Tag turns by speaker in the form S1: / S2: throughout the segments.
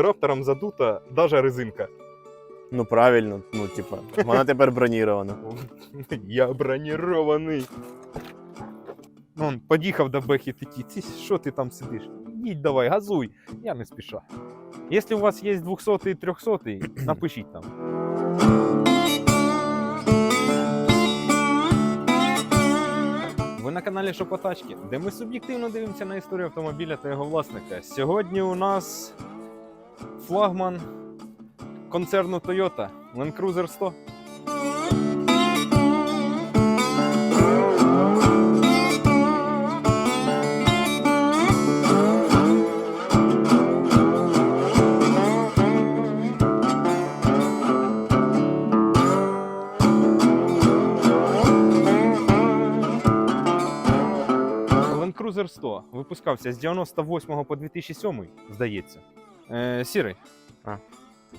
S1: раптором задута даже резинка.
S2: Ну правильно, ну типа, вона тепер бронірована.
S1: Я бронірований. Он під'їхав до Бехи такий, ти що ти там сидиш? Їдь давай, газуй. Я не спіша. Якщо у вас є 200 і 300, напишіть там. Ви на каналі Шопотачки, де ми суб'єктивно дивимося на історію автомобіля та його власника. Сьогодні у нас флагман концерну Toyota Land Cruiser 100. Land Cruiser 100 випускався з 98 по 2007, здається. Е, Сірий.
S2: А.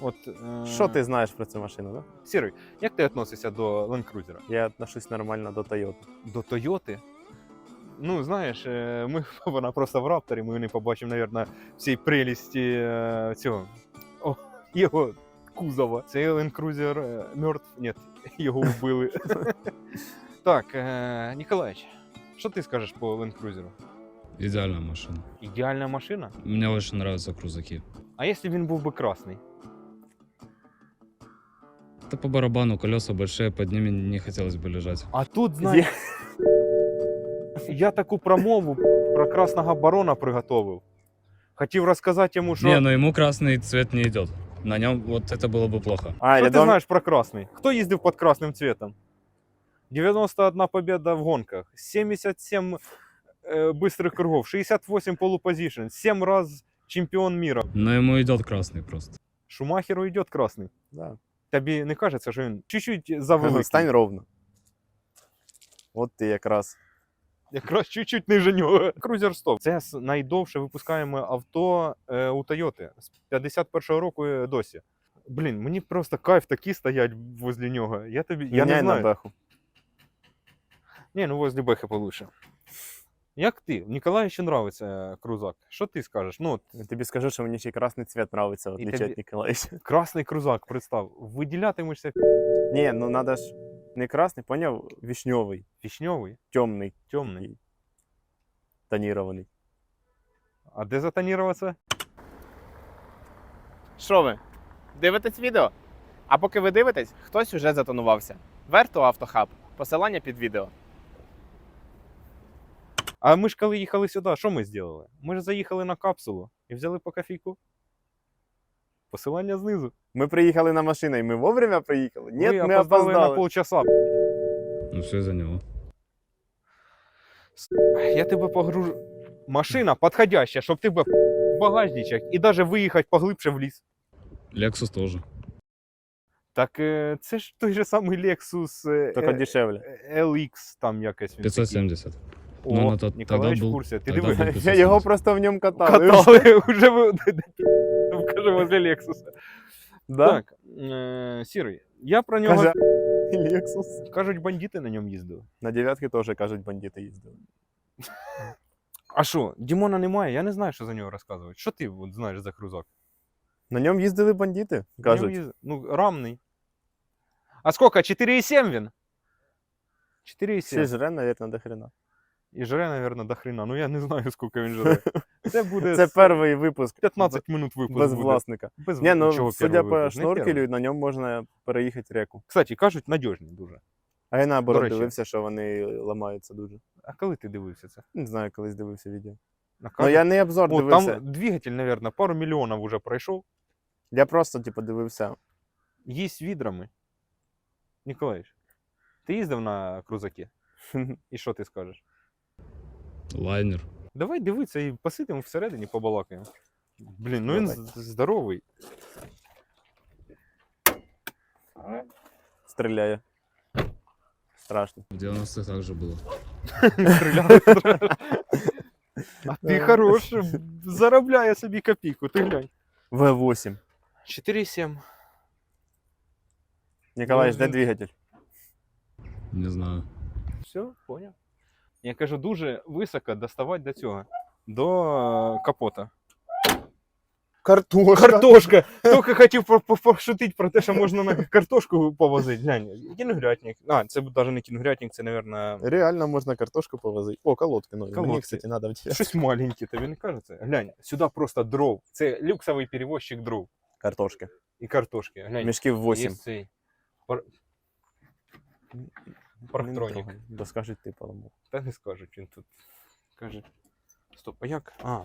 S1: От, е,
S2: Що ти знаєш про цю машину, да?
S1: Сірий, як ти відносишся до Land Cruiser?
S2: Я отношусь нормально до Toyota.
S1: До Тойоти? Ну, знаєш, е, ми, вона просто в рапторі, ми не побачимо, мабуть, всій прелісті е, цього о, його кузова. Цей Land Cruiser е, мертв. Ні, його вбили. так, е, Ніколаїч, що ти скажеш по Land Cruiser?
S3: Идеальная машина.
S1: Ідеальна машина?
S3: Мне очень нравятся крузаки.
S1: А якщо він був би красний?
S3: Это по барабану, колеса большие, под ними не хотелось бы лежать.
S1: А тут, знаєш, я таку промову про красного барона приготовив. Хотів розказати йому, що.
S3: Не, но ему красный цвет не идет. На нем вот это было бы плохо.
S2: А,
S1: Що
S2: я
S1: ти
S2: думав,
S1: знаєш про красний? Хто їздив під красним цветом? 91 победа в гонках, 77 э, быстрых кругов, 68 полупозишн, 7 раз чемпіон мира.
S3: Но ему идет красный просто.
S1: Шумахеру йде красний.
S2: да.
S1: Тобі не кажеться, що він чуть-чуть завеликий?
S2: Стань ровно. От ти якраз.
S1: Якраз чуть-чуть ниже нього. Cruiser 100. Це с- найдовше випускаємо авто е, у Toyota з 51-го року е, досі. Блін, мені просто кайф такі стоять возле нього. Я тобі. Я не
S2: Міняй на
S1: знаю.
S2: беху.
S1: Ні, ну возле Бехи получше. Як ти? Ніколаю ще нравиться е, крузак. Що ти скажеш? Ну, от,
S2: тобі скажу, що мені ще й красний цвет нравиться, в отличие
S1: тобі-
S2: від Ніколаєвича.
S1: красний крузак, представ. Виділятимешся
S2: Ні, ну надо ж не красний, поняв? Вішньовий,
S1: вішньовий,
S2: темний,
S1: темний.
S2: тонірований.
S1: А де затоніруватися?
S4: Що ви? Дивитесь відео? А поки ви дивитесь, хтось уже затонувався. Верто Автохаб. Посилання під відео.
S1: А ми ж коли їхали сюди, що ми зробили? Ми ж заїхали на капсулу і взяли по кофійку. Посилання знизу.
S2: Ми приїхали на машину, і ми вовремя приїхали? Ні,
S1: Ми
S2: ми
S1: опоздали на полчаса.
S3: Ну все него.
S1: Я тебе погружу. Машина підходяща, щоб тебе в багажничок і навіть виїхати поглибше в ліс.
S3: Lexus тоже.
S1: Так е, це ж той же самий Lexus е,
S2: Тільки
S1: е,
S2: дешевле.
S1: LX там якось він. такий.
S3: 570.
S1: О,
S3: Ну, ну, то-
S1: Ніколаєвич
S3: тоді
S1: в
S3: був-
S1: курсі. Ти
S3: тоді
S1: диви,
S3: був.
S2: Я його просто в ньому катали.
S1: катали вже ви каже возле Lexus.
S2: Да?
S1: Так, е, Сірий, я про нього
S2: Каже, Lexus.
S1: кажуть, бандити на ньому їздили.
S2: На дев'ятки теж, кажуть, бандити їздили.
S1: А що, Дімона немає, я не знаю, що за нього розказувати. Що ти от, знаєш за крузак?
S2: На ньому їздили бандити,
S1: На ньому
S2: кажуть.
S1: їзд- Ну, рамний. А сколько? 4,7 він? 4,7.
S2: Всі жре, мабуть, до хрена.
S1: І жре, наверное, до хрена. Ну я не знаю, скільки він жре. Це буде
S2: Це перший випуск
S1: 15 минут випуск
S2: без
S1: буде.
S2: власника.
S1: Без
S2: Ні, ну
S1: чого
S2: судя
S1: перший
S2: по
S1: випуск? Не
S2: шнуркелю, на ньому можна переїхати реку.
S1: Кстати, кажуть, надіжні дуже.
S2: А я наоборот
S1: речі.
S2: дивився, що вони ламаються дуже.
S1: А коли ти дивився це?
S2: Не знаю, колись дивився відео.
S1: На
S2: Ну я не обзор
S1: О,
S2: дивився.
S1: там двигатель, наверное, пару мільйонів уже пройшов.
S2: Я просто, типу, дивився.
S1: Їсть відрами. Ніколаєш, ти їздив на крузаки? І що ти скажеш?
S3: Лайнер.
S1: Давай дивитися і посидимо всередині, побалакаємо. Блін, ну він
S2: Давай.
S1: з- здоровий.
S2: Стріляє. Страшно.
S3: В 90-х также было.
S1: Стріляє. А ти хорош, заробляє собі копійку, ти глянь.
S2: В8.
S1: 4,7.
S2: Ніколаєш, де
S1: Ну,
S2: двигатель?
S3: Не знаю.
S1: Все, поняв. Я кажу, дуже високо доставати до цього, до е, капота.
S2: Картошка.
S1: Картошка! Тільки хотів по- по- пошутити про те, що можна на картошку повозити. Глянь, кінгурятник. А, це навіть не кінгурятник, це, мабуть,
S2: Реально можна картошку повозити. О, колодки нові. Мені,
S1: Колодки.
S2: кстати, треба в ті-
S1: щось маленьке, тобі не кажеться? Глянь, сюди просто дров. Це люксовий перевозчик дров
S2: картошки.
S1: і картошки. Глянь,
S2: Мішків 8.
S1: є цей. пар- Парктронік.
S2: Бо скажуть, ти поламав.
S1: Та не скажуть, він тут каже. Стоп, а як? А,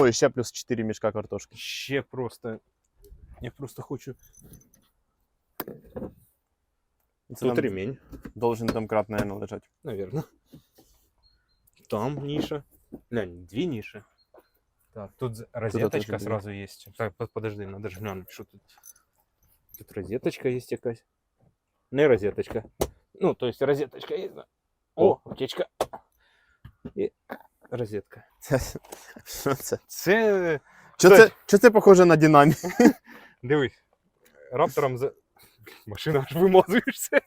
S2: Ой, ще плюс 4 мішка картошки.
S1: ще просто. Я просто хочу.
S2: Це
S1: Тут
S2: нам
S1: ремень.
S2: должен домкрат, наверное, лежати.
S1: Наверное. Там ниша. Глянь, две ниши. Так, тут з- розеточка
S2: тоже две.
S1: сразу есть. Так, под- подожди, надо же глянуть, что тут. Тут розеточка есть якась. Не розеточка. Ну, то есть розеточка да. О, аптечка. І розетка.
S2: Що це?
S1: Це,
S2: Що це, що це похоже на динамік?
S1: дивись, раптором за... Машина аж вимазуєшся.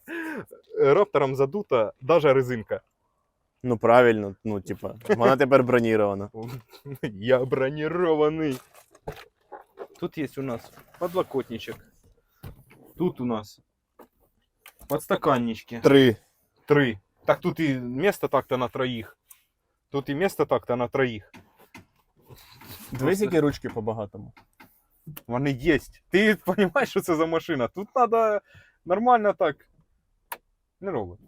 S1: Раптором задута даже резинка.
S2: Ну правильно, ну, типа, вона тепер бронірована.
S1: Я бронированный. Тут есть у нас подлокотничек. Тут у нас подстаканнички.
S2: Три.
S1: Три. Так тут и место так-то на троих. Тут и место так-то на троих.
S2: Дивись, які ручки по-багатому.
S1: Вони есть. Ти розумієш, що це за машина? Тут треба нормально так. Не робить.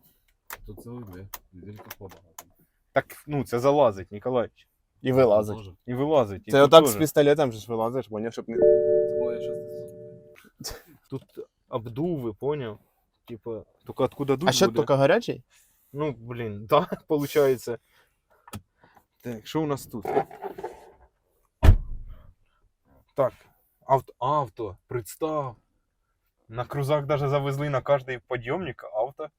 S5: Тут целых две. Неделька побагато.
S1: Так, ну, це залазить, Ніколаївич.
S2: І вилазить.
S5: Тоже.
S1: І вилазить. І
S2: Це
S1: тут
S2: отак
S1: теж.
S2: з пістолетом же ж вилазиш, поняв, щоб не.
S5: Ой, я щас-
S1: Тут обдуви, понял? Типа, только откуда дух
S2: А що
S1: буде?
S2: тільки гарячий?
S1: Ну, блин, да, получается. Так, что у нас тут? Так, авто, авто, представ. На крузак даже завезли на каждый подъемник авто.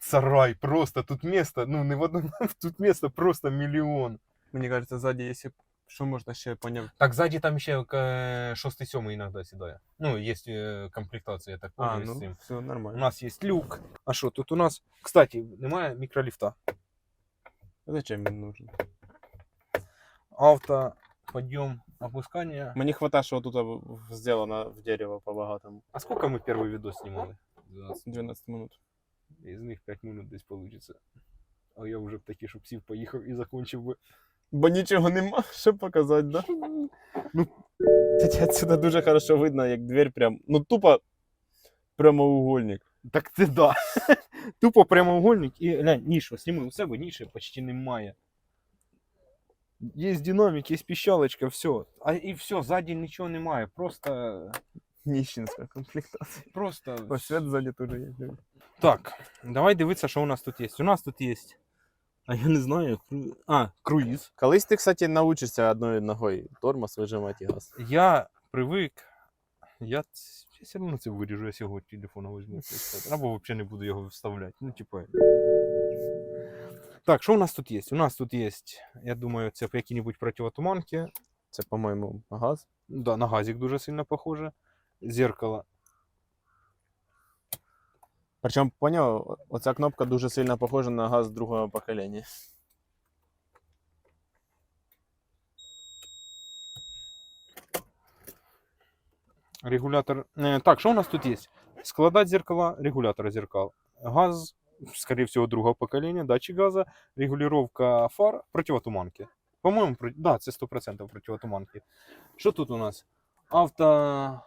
S1: Сарай, просто тут место, ну не в одном, тут место просто миллион.
S2: Мені кажеться, ззаді, якщо що можна ще поняв.
S1: Так, сзади там еще э, шостый, семый иногда седая. Ну, есть э, комплектация, я так
S2: А,
S1: понял, с
S2: ну
S1: цим.
S2: все
S1: У
S2: нормально.
S1: нас есть люк. А что, тут у нас, кстати, немає микролифта.
S2: Зачем він нужен?
S1: Авто, подъем, опускание.
S2: Мені хватає, що тут в- в- зроблено в дерево по-багатому.
S1: А сколько мы первый видос снимали?
S5: 12.
S2: 12 минут.
S1: Из них 5 минут десь получится. А я вже б таки, щоб сів, поїхав і закончив би.
S2: Бо нічого нема, що показати, да?
S1: Ну.
S2: Отсюда дуже хорошо видно, як дверь прям, ну тупо прямоугольник.
S1: Так це да. Тупо прямоугольник і глянь, нішу, сніми у себе ніші почти немає. Є динамік, є піщалочка, все. А і все, ззаді нічого немає. Просто.
S2: Ніщенська комплектація.
S1: Просто.
S2: Ось свет ззаді теж є.
S1: Так, давай дивитися, що у нас тут є. У нас тут є. А я не знаю. кру- А, круїз.
S2: Колись ти, кстати, научишся одною ногою тормоз вижимати і газ.
S1: Я привик. Я, ц- я все одно це виріжу, я сьогодні телефона візьму. Або взагалі не буду його вставляти. Ну, типа. Так, що у нас тут є? У нас тут є, я думаю, це які-небудь противотуманки.
S2: Це, по-моєму, газ.
S1: Да, на газик дуже сильно похоже. Зеркало.
S2: Причому, поняв, оця кнопка дуже сильно похожа на газ другого покоління.
S1: Регулятор. Так, що у нас тут є? Складать зеркала, регулятор зеркал. Газ, скорее всего, другого поколения, датчик газа, регулировка фар, противотуманки. По-моему, про... да, це 100% противотуманки. Що тут у нас? Авто...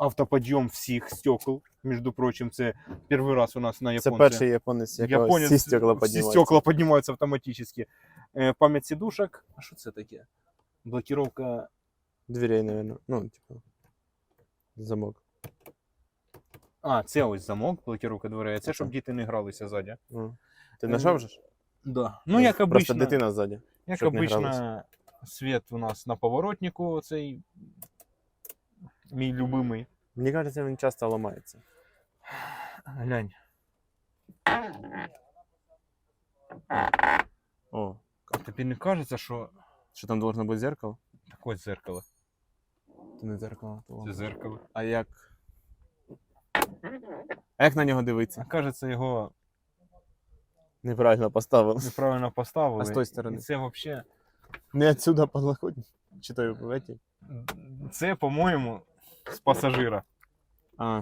S1: Автоподйом всіх стекол, між прочим, це перший раз у нас на
S2: Це перший японець, якого
S1: Японець,
S2: всі стекла
S1: всі
S2: піднімаються.
S1: стекла піднімаються автоматично. Е, пам'ять сидушок. А що це таке? Блокировка
S2: Дверей, наверное. Ну, типу. Замок.
S1: А, це ось замок, блокировка дверей. а Це щоб діти не гралися ззаді.
S2: Ну. Ти знайшов же? ж?
S1: Да. Ну, як
S2: Просто
S1: обично,
S2: дитина ззаді.
S1: як обично світ у нас на поворотнику, цей мій любимий.
S2: Мені кажеться, він часто ламається.
S1: Глянь.
S2: О,
S1: А тобі не кажеться, що
S2: що там должно бути зеркало?
S1: так ось зеркало.
S2: Це не зеркало. то
S1: Це
S2: лампа.
S1: зеркало.
S2: А як? А як на нього дивитися?
S1: Кажеться, його
S2: Неправильно поставили.
S1: неправильно поставили.
S2: А з тої сторони?
S1: І це взагалі
S2: Не отсюда подлокотник. Чи то в эти?
S1: Це, по-моєму, з пасажира.
S2: А.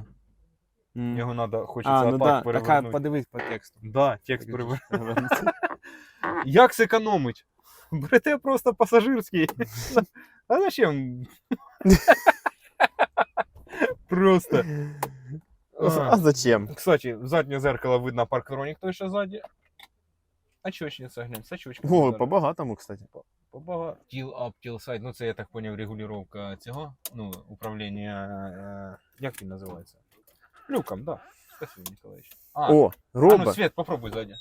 S2: М.
S1: Його треба, хочеться
S2: А, ну
S1: отак
S2: да, така
S1: перевернути.
S2: подивись по тексту.
S1: Да, текст перевернути. Як зекономить? Берете просто пасажирський. А зачем? Просто.
S2: А зачем?
S1: Кстати, в заднє зеркало видно парктронік той, що ззаді. Очечниця, глянь, сачочка.
S2: О, по багатому, кстати.
S1: Побага. Тіл up, тіл side. Ну, це я так поняв, регулювання цього. Ну, управління. е, Як він називається? Люком, да. Спасибо, Ніколаївич. А,
S2: О,
S1: а ну,
S2: робот.
S1: Свет, попробуй ззаді.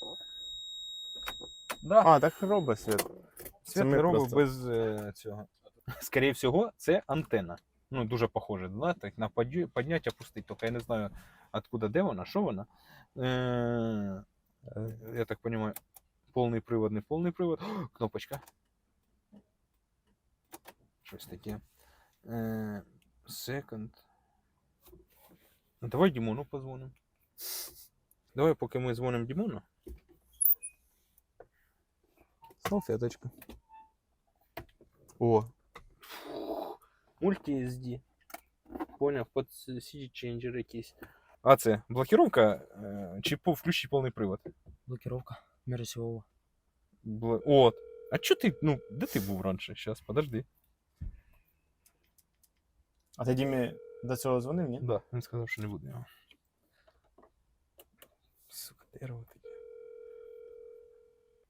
S1: Да.
S2: А, так робот світ.
S1: Світ
S2: ми
S1: не робив
S2: просто-
S1: без е, цього. Скоріше всього, це антенна. Ну, дуже похоже, да? так, на подю- підняття пустить. Тільки я не знаю, откуда, де вона, що вона. Е, я так понимаю, повний привод, не повний привод. О, кнопочка. Щось таке. Е, second. Ну, давай Дімону позвонимо. Давай, поки ми дзвонимо Дімону.
S2: Салфеточка. О,
S1: Мульти SD. Поняв, под CD ченджер якийсь. А це блокировка е, чи по включи повний привод?
S6: Блокировка миросевого.
S1: Бл... От. А чо ти, ну, де ти був раніше? Щас, подожди.
S2: А ти Дімі до цього дзвонив, ні?
S1: Да, він сказав, що не буде його. Сука, дерево таке.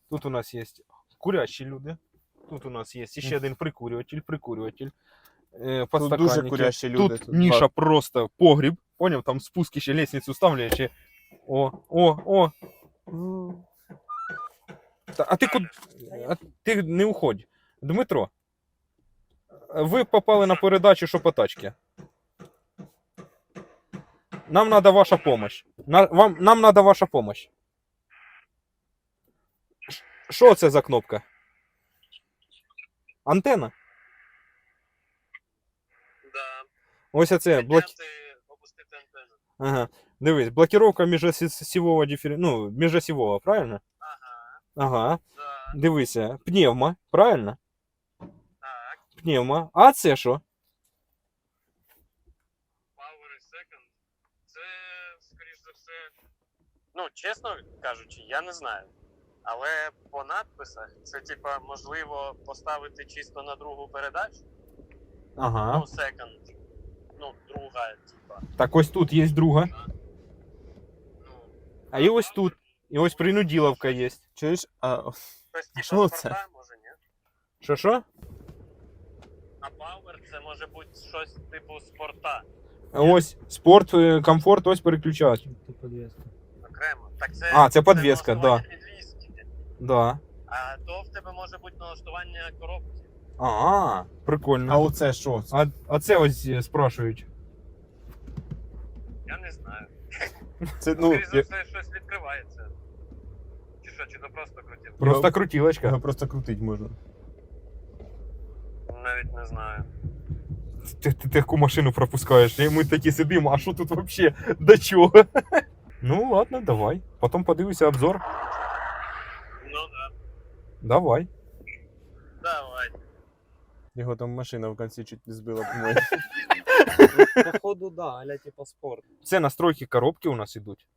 S1: Тут у нас є курящі люди. Тут у нас є ще один прикурюватель, прикурюватель. Е,
S2: Тут
S1: подстаканники.
S2: дуже курящі люди.
S1: Тут ніша просто погріб. Поняв, там спуски ще лестницю ставлячи. О, о, о. Та, а ти куди? А ти не уходь. Дмитро. Ви попали на передачу шопотачки. Нам надо ваша помощь. На, вам, нам надо ваша помощь. Що це за кнопка? Антена?
S7: Да.
S1: Ось оце. Блок... Ага. Дивись, блокировка міжосівого дифер... ну, міжосівого, правильно?
S7: Ага,
S1: Ага.
S7: да,
S1: Дивися, пневма, правильно? Пневма. А це що?
S7: Power is second. Це, скоріш за все. Ну, чесно кажучи, я не знаю. Але по надписах це, типа, можливо поставити чисто на другу передачу.
S1: Ага.
S7: Ну, second. Ну, друга, типа.
S1: Так ось тут є друга.
S7: Ну,
S1: А і ось тут. І ось принуділовка є.
S2: Чуєш? А,
S7: щось типа
S2: що це?
S7: може, ні?
S1: Що що?
S7: А Power це може бути щось типу спорта.
S1: А Ось спорт, е, комфорт, ось переключач.
S6: Тут подвеска.
S7: Окремо. Так це,
S1: А, це підвіска,
S7: налаштування підвіски.
S1: Да.
S7: А то в тебе може бути налаштування коробки.
S1: А, прикольно.
S2: а оце що?
S1: А, а це ось е, спрашують.
S7: Я не знаю.
S2: Це,
S7: Ну,
S2: ну,
S7: Скоріше за
S2: я-
S7: все, щось відкривається. Чи що, чи то просто крутів?
S1: Просто крутілочка.
S2: його просто крутить можна.
S7: Навіть не знаю.
S1: Ти, ти таку машину пропускаєш, і ми такі сидимо, а що тут взагалі? До чого? Ну ладно, давай. Потім подивися обзор.
S7: Ну да.
S1: Давай.
S7: Давай.
S2: Його там машина в кінці чуть не збила, по-моєму.
S6: Походу, да, аля типа спорт.
S1: Це настройки коробки у нас ідуть.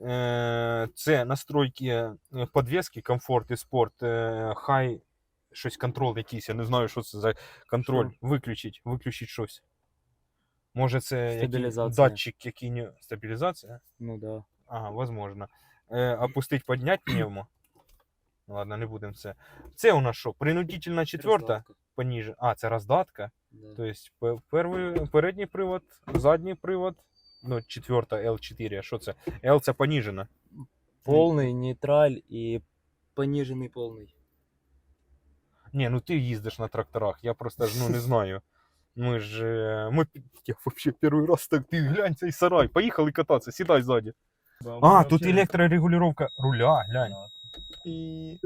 S1: Е, Це настройки е, подвески, комфорт і спорт, е, хай щось контрол якийсь. Я не знаю, що це за контроль. Виключить, виключить щось. Може, це який
S6: Стабілізація.
S1: датчик, який не стабілізація?
S6: Ну да.
S1: Ага, возможно. Е, опустить, поднять пневмо. Ну, Ладно, не будемо це. Це у нас що? Принудительна четверта
S6: Раздатка.
S1: поніже. А, це роздатка.
S6: Да.
S1: То есть пе- перший, передній привод, задній привод, ну, четверта L4, а що це? L це поніжена.
S6: Полный, нейтраль и пониженный полный.
S1: Ні, ну ти їздиш на тракторах, я просто ж ну не знаю. Ми ж. е, Ми, я вообще перший раз так, ти глянь цей сарай, поїхали кататися, сідай ззаді. А, тут електрорегулювання руля, глянь.
S2: І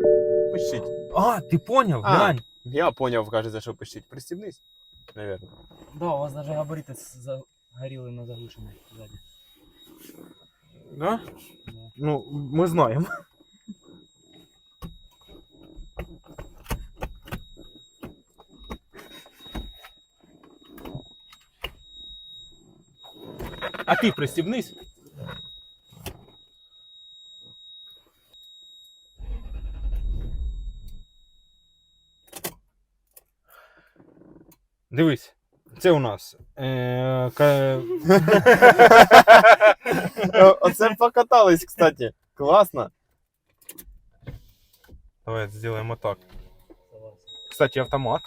S2: пищить.
S1: А, ти поняв,
S2: А.
S1: глянь.
S2: Я поняв, каже, за що пищить. Пристібнись. Наверно.
S6: Да, у вас даже габариты загорелые на заглушенной сзади.
S1: Да?
S6: Да.
S1: Ну, ми знаємо. А ти пристібнись. Дивись, це у нас. Е, ка...
S2: Оце покатались, кстати. Класно.
S1: Давай зробимо так. Кстати, автомат.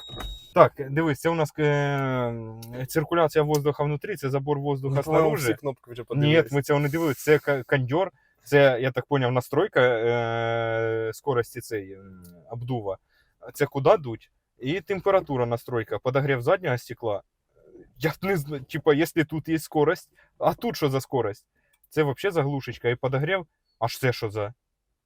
S1: Так, дивись, це у нас е, циркуляція воздуха внутрі, це забор воздуха
S2: Ну,
S1: снаружи.
S2: всі кнопки вже
S1: Ні, ми цього не дивилися. Це кондьор, це, я так поняв, настройка е- скорості цієї обдува. Це куди дуть? І температура настройка, подогрів заднього стекла. Я не знаю, типа, якщо тут є скорость, а тут що за скорость? Це взагалі заглушечка і подогрів. А це що за?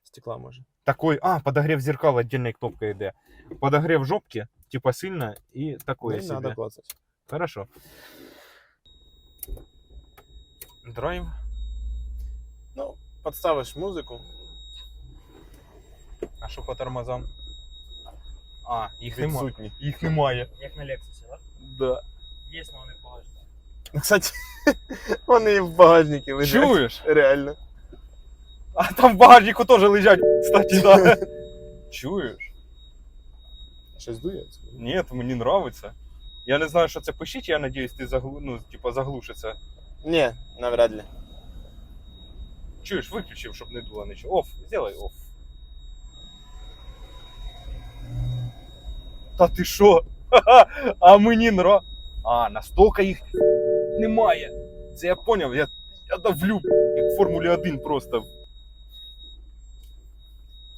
S2: Стекла може.
S1: Такой, а, подогрев зеркал отдельной кнопкой йде. Подогрев жопки, типа сильно, и такое
S2: Не
S1: себе.
S2: треба клацати.
S1: Хорошо. Драйв.
S2: Ну, підставиш музику.
S1: А що по тормозам? А, їх немає.
S2: Відсутні.
S1: Їх немає.
S6: Як на Лексусі, так?
S1: Да.
S6: Є, але вони в багажнику.
S2: Кстати, вони і в багажнику лежать.
S1: Чуєш?
S2: Реально.
S1: А там в багажнику теж лежать, кстати, да. Чуєш?
S2: Щось дує?
S1: Ні, мені нравиться. Я не знаю, що це пишіть, я надіюсь, ти заглу... ну, типа, заглушиться.
S2: Ні, навряд ли.
S1: Чуєш, виключив, щоб не дуло нічого. Оф, сделай оф. Та ти що? А мені нра. А, настільки їх немає. Це я поняв, я, я давлю як в Формулі 1 просто.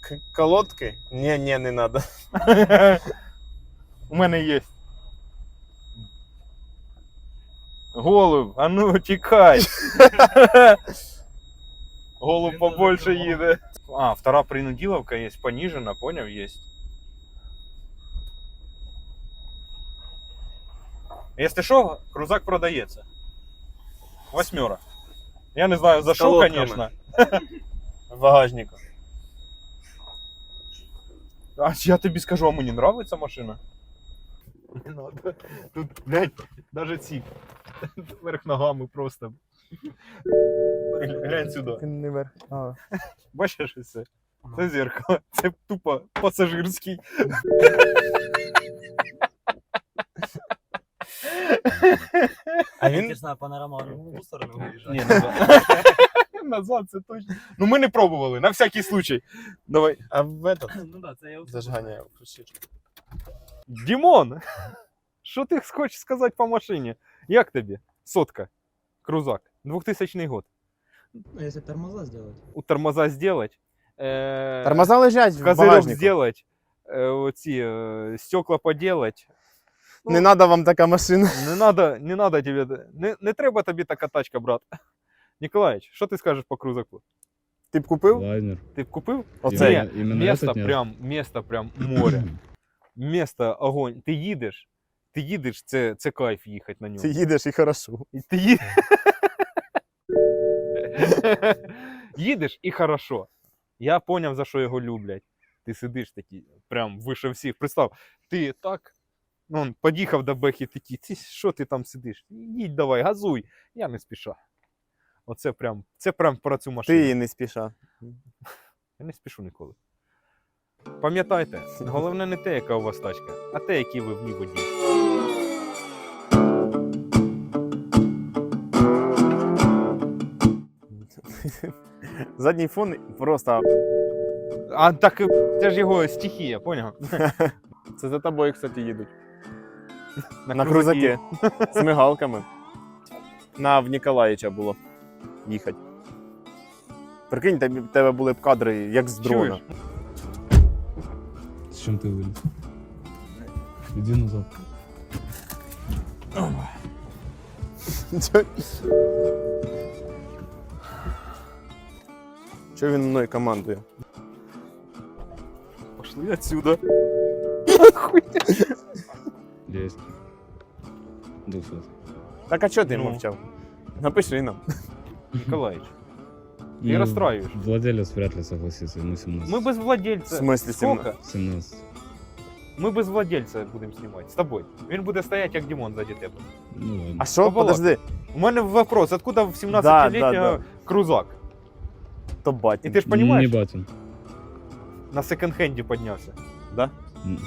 S2: К- колодки? Ні, ні, не надо.
S1: У мене є. Голуб, а ну тікай. Голуб побольше їде. А, втора принудиловка є, понижена, поняв, є. Если що, крузак продається. Восьмера. Я не знаю за
S2: З
S1: що,
S2: колодками.
S1: конечно.
S2: В багажнику.
S1: А я тобі скажу, а мені нравиться машина. Не надо. Тут, блядь, даже ці. Верх ногами просто. Глянь сюди.
S2: Не верх. А.
S1: Бачиш це? Це зеркало. Це тупо пасажирський.
S2: А він
S6: ж на панорама в ту сторону виїжджає.
S1: Назад. це точно. Ну ми не пробували, на всякий случай. Давай.
S2: А в этот
S6: Ну так, це я
S2: зажигання включити.
S1: Дімон! Що ти хочеш сказати по машині? Як тобі? Сотка. Крузак. 2000 год.
S6: Ну, якщо тормоза зробити.
S1: У тормоза сделать. Е...
S2: Тормоза лежать в
S1: Козырек
S2: багажнику.
S1: сделать. Е, оці е, стекла поделать.
S2: Не треба вам така машина.
S1: Не надо, не надо тебе. Не, не треба тобі така тачка, брат. Ніколаїч, що ти скажеш по крузаку?
S2: Ти б купив?
S3: Лайнер.
S1: Ти б купив?
S2: Оце.
S3: Іменно- іменно
S1: Место
S3: этот
S1: прям, место прям море. Место огонь. Ти їдеш, ти їдеш, це, це кайф їхати на ньому.
S2: Ти їдеш і хорошо.
S1: І ти ї... їдеш і хорошо. Я поняв, за що його люблять. Ти сидиш такий, прям вище всіх. Представ, ти так. Ну, он під'їхав до Бехи такий, ти що ти там сидиш? Їдь давай, газуй. Я не спіша. Оце прям, це прям про цю машину.
S2: Ти її не спіша.
S1: Я не спішу ніколи. Пам'ятайте, головне не те, яка у вас тачка, а те, який ви в ній водій.
S2: Задній фон просто.
S1: А так це ж його стихія, поняв?
S2: Це за тобою, кстати, їдуть. На,
S1: крузаки.
S2: крузаки. З мигалками. На в Ніколаїча було їхати. Прикинь, тобі- в тебе були б кадри, як з дрона.
S1: Чуєш?
S3: С чем ты вылез? Иди назад.
S2: Чого він мною командує?
S1: Пошли отсюда.
S3: Есть. 200.
S2: Так а чого ти
S1: Ну.
S2: мовчав? Напиши нам.
S1: Николаевич,
S3: Ну,
S1: расстраиваешь.
S3: Владелец вряд ли согласится, ему 17.
S1: мы без
S2: В
S1: владельця.
S2: смислі
S1: Сколько?
S3: 17.
S1: Ми без владельця будемо знімати. З тобою. Він буде стояти, як Дімон заді тебе.
S3: Ну ладно.
S2: А що?
S1: Побалакай.
S2: Подожди.
S1: У мене вопрос, откуда в 17-літнього
S2: Да, да, да.
S1: крузак?
S2: То
S1: І
S2: батін.
S1: ти ж
S3: Не
S1: розумієш,
S3: батин.
S1: на секонд-хенді піднявся.
S2: Да?
S3: М.